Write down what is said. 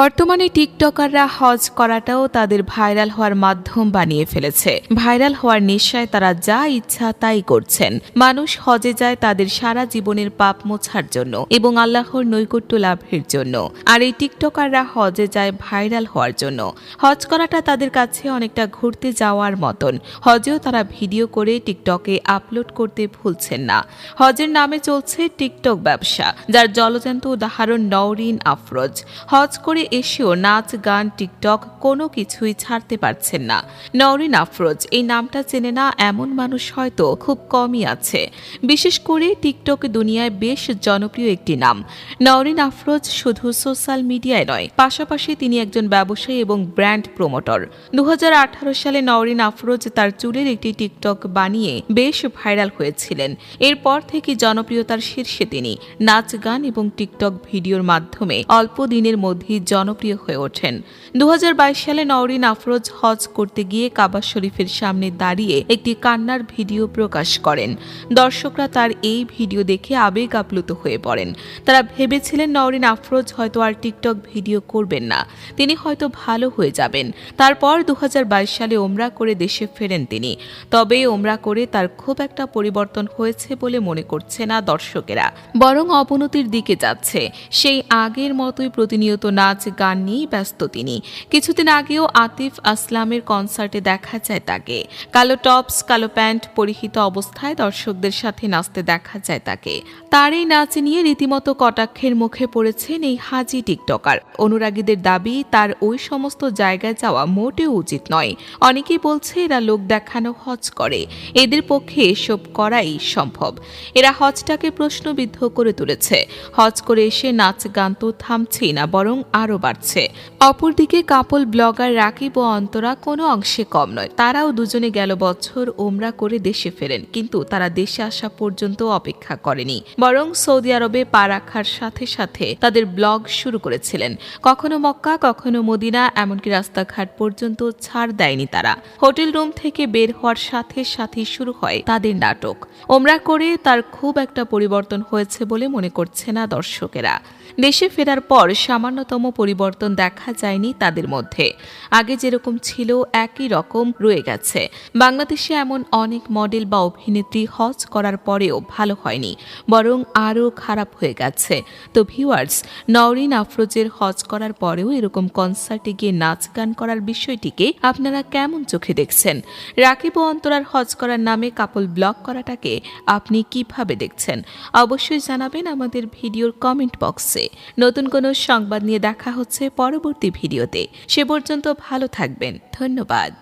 বর্তমানে টিকটকাররা হজ করাটাও তাদের ভাইরাল হওয়ার মাধ্যম বানিয়ে ফেলেছে। ভাইরাল হওয়ার নেশায় তারা যা ইচ্ছা তাই করছেন। মানুষ হজে যায় তাদের সারা জীবনের পাপ মোছার জন্য এবং আল্লাহর নৈকট্য লাভের জন্য। আর এই টিকটকাররা হজে যায় ভাইরাল হওয়ার জন্য। হজ করাটা তাদের কাছে অনেকটা ঘুরতে যাওয়ার মতন। হজেও তারা ভিডিও করে টিকটকে আপলোড করতে ভুলছেন না। হজের নামে চলছে টিকটক ব্যবসা, যার জলজান্ত উদাহরণ নওরিন আফরোজ। হজ করে এসেও নাচ, গান, টিকটক কোনো কিছুই ছাড়তে পারছেন না। নওরিন আফরোজ, এই নামটা চেনে না এমন মানুষ হয়তো খুব কমই আছে। বিশেষ করে টিকটক দুনিয়ায় বেশ জনপ্রিয় একটি নাম। নওরিন আফরোজ শুধু সোশ্যাল মিডিয়ায় নয়, পাশাপাশি তিনি একজন ব্যবসায়ী এবং ব্র্যান্ড প্রমোটর। দু সালে নওরিন আফরোজ তার চুলের একটি টিকটক বানিয়ে বেশ ভাইরাল হয়েছিলেন। এরপর থেকে জনপ্রিয়তার শীর্ষে তিনি। নাচ, গান এবং টিকটক ভিডিওর মাধ্যমে অল্প দিনের মধ্যেই জনপ্রিয় হয়ে ওঠেন। দু হাজার বাইশ সালে নওরিন আফরোজ হজ করতে গিয়ে কাবা শরীফের সামনে দাঁড়িয়ে একটি কান্নার ভিডিও প্রকাশ করেন। দর্শকরা তার এই ভিডিও দেখে আবেগ আপ্লুত হয়ে পড়েন। তারা ভেবেছিলেন নওরিন আফরোজ হয়তো আর টিকটক ভিডিও করবেন না। তিনি হয়তো ভালো হয়ে যাবেন। তারপর দু হাজার বাইশ সালে ওমরা করে দেশে ফেরেন তিনি। তবে ওমরা করে তার খুব একটা পরিবর্তন হয়েছে বলে মনে করছে না দর্শকেরা। বরং অবনতির দিকে যাচ্ছে। সেই আগের মতোই প্রতিনিয়ত নাচ গান নিয়েই ব্যস্ত তিনি। কিছুদিন আগেও আতিফ আসলামের কনসার্টে দেখা যায় তাকে। কালো টপস, কালো প্যান্ট পরিহিত অবস্থায় দর্শকদের সাথে নাচতে দেখা যায় তাকে। তার এই নাচ নিয়ে রীতিমতো কটাক্ষের মুখে পড়েছেন এই হাজি টিকটকার। অনুরাগীদের দাবি, তার ওই সমস্ত জায়গায় যাওয়া মোটেও উচিত নয়। অনেকেই বলছে এরা লোক দেখানো হজ করে। এদের পক্ষে এসব করাই সম্ভব। এরা হজটাকে প্রশ্নবিদ্ধ করে তুলেছে। হজ করে এসে নাচ গান তো থামছেই না, বরং আরও বাড়ছে। অপরদিকে কাপল ব্লগার রাকিব ও অন্তরা কোনো অংশে কম নয়। তারাও দুজনে গেল বছর ওমরা করে দেশে ফেরেন, কিন্তু তারা দেশে আসা পর্যন্ত অপেক্ষা করেনি। বরং সৌদি আরবে পা রাখার সাথে সাথে তাদের ব্লগ শুরু করেছিলেন। কখনো মক্কা, কখনো মদিনা, এমনকি রাস্তাঘাট পর্যন্ত ছাড় দেয়নি তারা। হোটেল রুম থেকে বের হওয়ার সাথে সাথে শুরু হয় তাদের নাটক। ওমরা করে তার খুব একটা পরিবর্তন হয়েছে বলে মনে করছে না দর্শকেরা। দেশে ফেরার পর সামান্যতম পরিবর্তন দেখা যায়নি তাদের মধ্যে। আগে যেরকম ছিল, একই রকম রয়ে গেছে। বাংলাদেশে এমন অনেক মডেল বা অভিনেত্রী হজ করার পরেও ভালো হয়নি, বরং আরও খারাপ হয়ে গেছে। তো ভিউয়ার্স নওরিন আফরোজের হজ করার পরেও এরকম কনসার্টে গিয়ে নাচ গান করার বিষয়টিকে আপনারা কেমন চোখে দেখছেন? রাকিব ও অন্তরার হজ করার নামে কাপল ব্লক করাটাকে আপনি কীভাবে দেখছেন? অবশ্যই জানাবেন আমাদের ভিডিওর কমেন্ট বক্সে নতুন কোনো সংবাদ নিয়ে দেখা হচ্ছে পরবর্তী ভিডিওতে। সে পর্যন্ত ভালো থাকবেন। ধন্যবাদ।